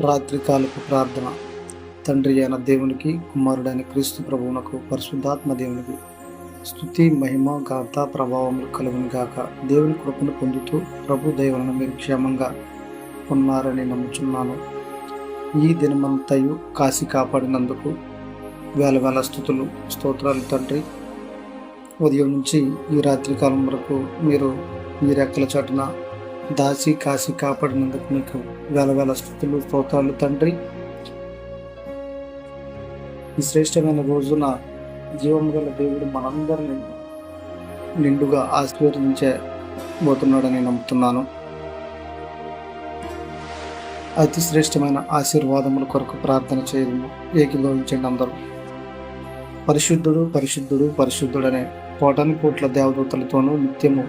రాత్రికాలపు ప్రార్థన. తండ్రి అయిన దేవునికి కుమారుడైన క్రీస్తు ప్రభువునకు పరిశుద్ధాత్మ దేవునికి స్థుతి మహిమ గాథ ప్రభావములు కలుగును గాక. దేవుని కృపను పొందుతూ ప్రభు దేవులను మీరు క్షేమంగా ఉన్నారని నమ్ముచున్నాను. ఈ దినమంతయు కాసి కాపాడినందుకు వేల వేల స్థుతులు స్తోత్రాలు తండ్రి. ఉదయం నుంచి ఈ రాత్రికాలం వరకు మీరు మీ రెక్కల చాటున దాచి కాసి కాపాడినందుకు మీకు వేల వేల స్థుతులు స్తోత్రాలు తండ్రి. ఈ శ్రేష్టమైన రోజున జీవం గల దేవుడు మనందరిని నిండుగా ఆశీర్వదించబోతున్నాడని నమ్ముతున్నాను. అతి శ్రేష్టమైన ఆశీర్వాదముల కొరకు ప్రార్థన చేయడం ఏకీభవించండి అందరూ. పరిశుద్ధుడు పరిశుద్ధుడు పరిశుద్ధుడనే కోటాని కోట్ల దేవదూతలతోనూ నిత్యము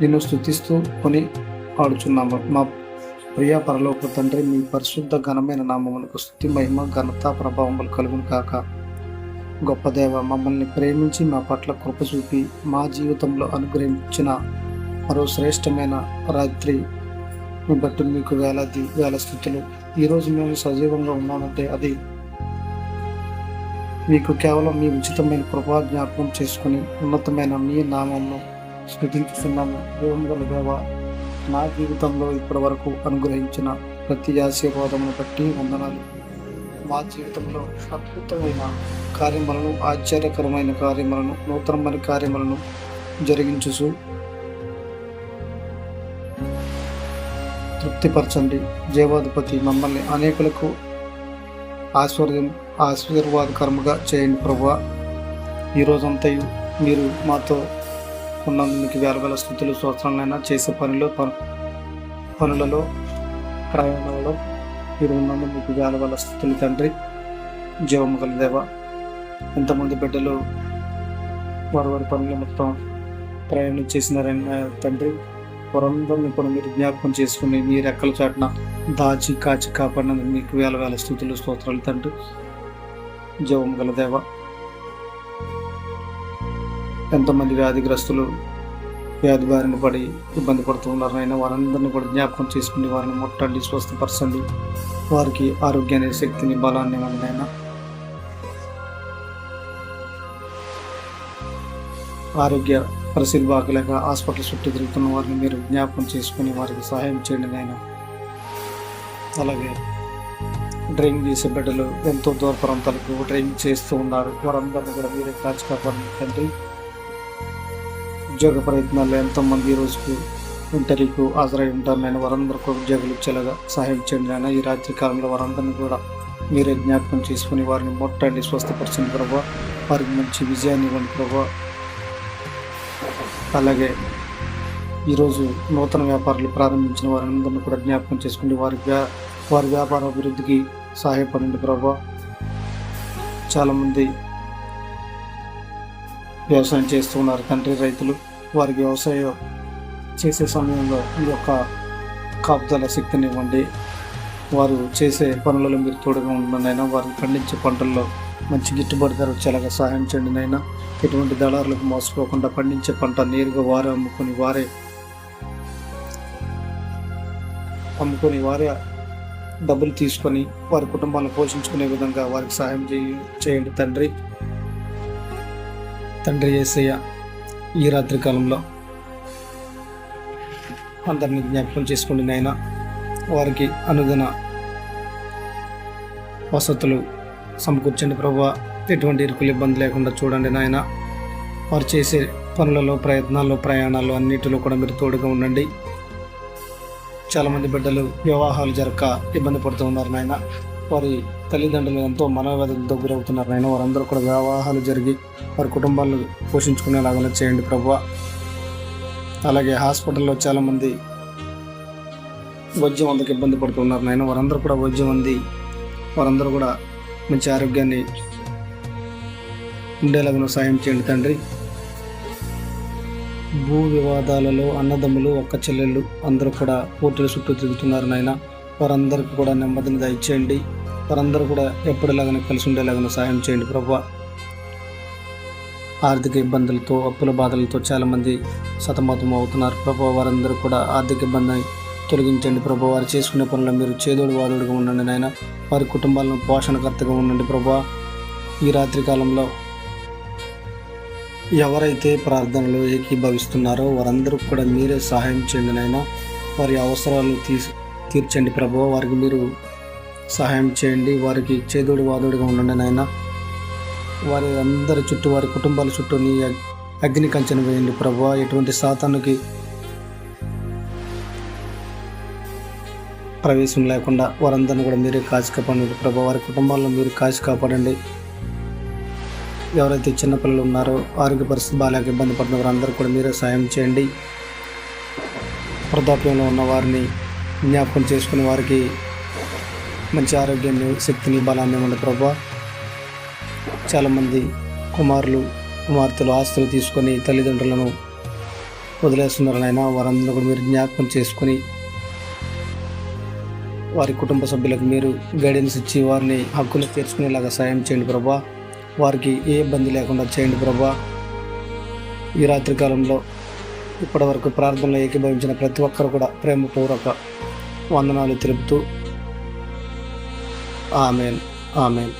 నిన్ను స్థుతిస్తూ కొని పాడుచున్నాము మా ప్రియ పరలోక తండ్రి మీ పరిశుద్ధ ఘనమైన నామములకు స్థుతి మహిమ ఘనత ప్రభావములు కలుగును కాక గొప్ప దేవ మమ్మల్ని ప్రేమించి మా పట్ల కృప చూపి మా జీవితంలో అనుగ్రహించిన మరో శ్రేష్టమైన రాత్రి మీ బట్టి మీకు వేలాది వేల స్థుతులు. ఈరోజు మేము సజీవంగా ఉన్నామంటే అది మీకు కేవలం మీ ఉచితమైన కృపా జ్ఞాపకం చేసుకుని ఉన్నతమైన మీ నామంను స్థుతించుతున్నాము దేవుని గల దేవ నా జీవితంలో ఇప్పటి వరకు అనుగ్రహించిన ప్రతి ఆశీర్వాదమును బట్టి వందనాలు. మా జీవితంలో అద్భుతమైన కార్యములను ఆశ్చర్యకరమైన కార్యములను నూతనమైన కార్యములను జరిగించుసు తృప్తిపరచండి. జీవాధిపతి మమ్మల్ని అనేకులకు ఆశ్వర్యం ఆశీర్వాదకరముగా చేయండి ప్రభా. ఈ రోజంతయు మీరు మాతో మీకు వేల వేల స్థుతులు. స్తోత్రాలైనా చేసే పనులు పనులలో ప్రయాణంలో మీరు ఉన్నందు మీకు వేల వేల స్థుతులు తండ్రి. జీవము గల దేవ ఎంతమంది బిడ్డలు వారి వారి పనులు మొత్తం ప్రయాణం చేసినారని తండ్రి వారందరిని ఇప్పుడు మీరు జ్ఞాపకం చేసుకుని మీ రెక్కల చాటున దాచి కాచి కాపాడినందుకు మీకు వేల వేల స్థుతులు స్తోత్రాలు తండ్రి. జీవం గల దేవ ఎంతోమంది వ్యాధిగ్రస్తులు వ్యాధి బారిన పడి ఇబ్బంది పడుతూ ఉన్నారు అయినా వారందరినీ కూడా జ్ఞాపకం చేసుకుని వారిని ముట్టండి స్వస్థపరచండి. వారికి ఆరోగ్యాన్ని శక్తిని బలాన్ని ఇవ్వండి ఆరోగ్య పరిశీలబాకలేక హాస్పిటల్ చుట్టూ తిరుగుతున్న వారిని మీరు జ్ఞాపకం చేసుకుని వారికి సహాయం చేయండి నాయన. అలాగే డ్రైవింగ్ చేసే బిడ్డలు ఎంతో దూర ప్రాంతాలకు డ్రైవింగ్ చేస్తూ ఉన్నారు. వారందరినీ కూడా మీరే కాచి కాపాడండి తండ్రి. ఉద్యోగ ప్రయత్నాల్లో ఎంతోమంది ఈ రోజుకు ఇంటర్వ్యూకు హాజరై ఉంటారు. నేను వారందరికీ ఉద్యోగులు ఇచ్చేలాగా సహాయం చేయండి నాయన. ఈ రాత్రి కాలంలో వారందరినీ కూడా మీరే జ్ఞాపకం చేసుకుని వారిని మొట్టండి స్వస్థపరచండి ప్రభా. వారికి మంచి విజయాన్ని ఇవ్వండి ప్రభా. అలాగే ఈరోజు నూతన వ్యాపారాలు ప్రారంభించిన వారందరినీ కూడా జ్ఞాపకం చేసుకుని వారి వ్యా వారి వ్యాపార అభివృద్ధికి సహాయపడండి ప్రభా. చాలామంది వ్యవసాయం చేస్తూ ఉన్నారు. తండ్రి రైతులు వారికి వ్యవసాయం చేసే సమయంలో ఈ యొక్క కాపుదల శక్తినివ్వండి. వారు చేసే పనులలో మీరు తోడుగా ఉండనైనా వారు పండించే పంటల్లో మంచి గిట్టుబాటు ధర వచ్చేలాగా సహాయం చేయండి నైనా ఎటువంటి దళారులకు మోసపోకుండా పండించే పంట నేరుగా వారే అమ్ముకొని వారే అమ్ముకొని వారే డబ్బులు తీసుకొని వారి కుటుంబాలను పోషించుకునే విధంగా వారికి సహాయం చేయ చేయండి తండ్రి. తండ్రి ఏసయ్య ఈ రాత్రి కాలంలో అందరినీ జ్ఞాపకం చేసుకోండి నాయన. వారికి అనుదిన వసతులు సమకూర్చండి ప్రభు. ఎటువంటి ఇరుకులు ఇబ్బంది లేకుండా చూడండి నాయన. వారు చేసే పనులలో ప్రయత్నాల్లో ప్రయాణాల్లో అన్నిటిలో కూడా మీరు తోడుగా ఉండండి. చాలామంది బిడ్డలు వివాహాలు జరగక ఇబ్బంది పడుతూ ఉన్నారు నాయన. వారి తల్లిదండ్రులు ఎంతో మనోవేదనతో గురవుతున్నారు. నాయన వారందరూ కూడా వివాహాలు జరిగి వారి కుటుంబాలను పోషించుకునేలాగా చేయండి ప్రభు అలాగే హాస్పిటల్లో చాలామంది వైద్యం అందుకు ఇబ్బంది పడుతున్నారు. నాయన వారందరూ కూడా వైద్యం అంది. వారందరూ కూడా మంచి ఆరోగ్యాన్ని ఉండేలాగా సాయం చేయండి తండ్రి. భూ వివాదాలలో అన్నదమ్ములు ఒక్క చెల్లెళ్ళు అందరూ కూడా పోటీల చుట్టూ తిరుగుతున్నారు. నాయన వారందరికీ కూడా నెమ్మదిని దయచేయండి. వారందరూ కూడా ఎప్పటిలాగానే కలిసి ఉండేలాగానే సాయం చేయండి ప్రభు. ఆర్థిక ఇబ్బందులతో అప్పుల బాధలతో చాలామంది సతమతం అవుతున్నారు ప్రభు. వారందరూ కూడా ఆర్థిక ఇబ్బంది తొలగించండి ప్రభు. వారు చేసుకునే పనులు మీరు చేదోడు వాదోడుగా ఉండండి నాయన. వారి కుటుంబాలను పోషణకర్తగా ఉండండి ప్రభు. ఈ రాత్రి కాలంలో ఎవరైతే ప్రార్థనలో ఏకీభవిస్తున్నారో వారందరూ కూడా మీరే సహాయం చేయండి నాయన. వారి అవసరాలను తీసి తీర్చండి ప్రభు. వారికి మీరు సహాయం చేయండి. వారికి చేదోడు వాదోడుగా ఉండండి నాయన. వారి అందరి చుట్టూ వారి కుటుంబాల చుట్టూ నీ అగ్ని కంచెను వేయండి ప్రభు. ఎటువంటి సాతానికి ప్రవేశం లేకుండా వారందరిని కూడా మీరే కాచి కాపాడండి ప్రభు. వారి కుటుంబాలను మీరు కాచి కాపాడండి. ఎవరైతే చిన్నపిల్లలు ఉన్నారో ఆరోగ్య పరిస్థితి బాగాలేక ఇబ్బంది పడిన వారందరూ కూడా మీరే సాయం చేయండి. వృద్ధాప్యంలో ఉన్న వారిని జ్ఞాపకం చేసుకుని వారికి మంచి ఆరోగ్యాన్ని శక్తిని బలాన్ని ఇవ్వండి ప్రభా. చాలామంది కుమారులు కుమార్తెలు ఆస్తులు తీసుకొని తల్లిదండ్రులను వదిలేస్తున్నారు నాయన వారందరూ కూడా మీరు జ్ఞాపకం చేసుకొని వారి కుటుంబ సభ్యులకు మీరు గైడెన్స్ ఇచ్చి వారిని హక్కులు తీర్చుకునేలాగా సాయం చేయండి ప్రభా. వారికి ఏ ఇబ్బంది లేకుండా చేయండి ప్రభా. ఈ రాత్రి కాలంలో ఇప్పటివరకు ప్రార్థనలో ఏకీభవించిన ప్రతి ఒక్కరు కూడా ప్రేమపూర్వక వందనాలు తెలుపుతూ Amen. Amen.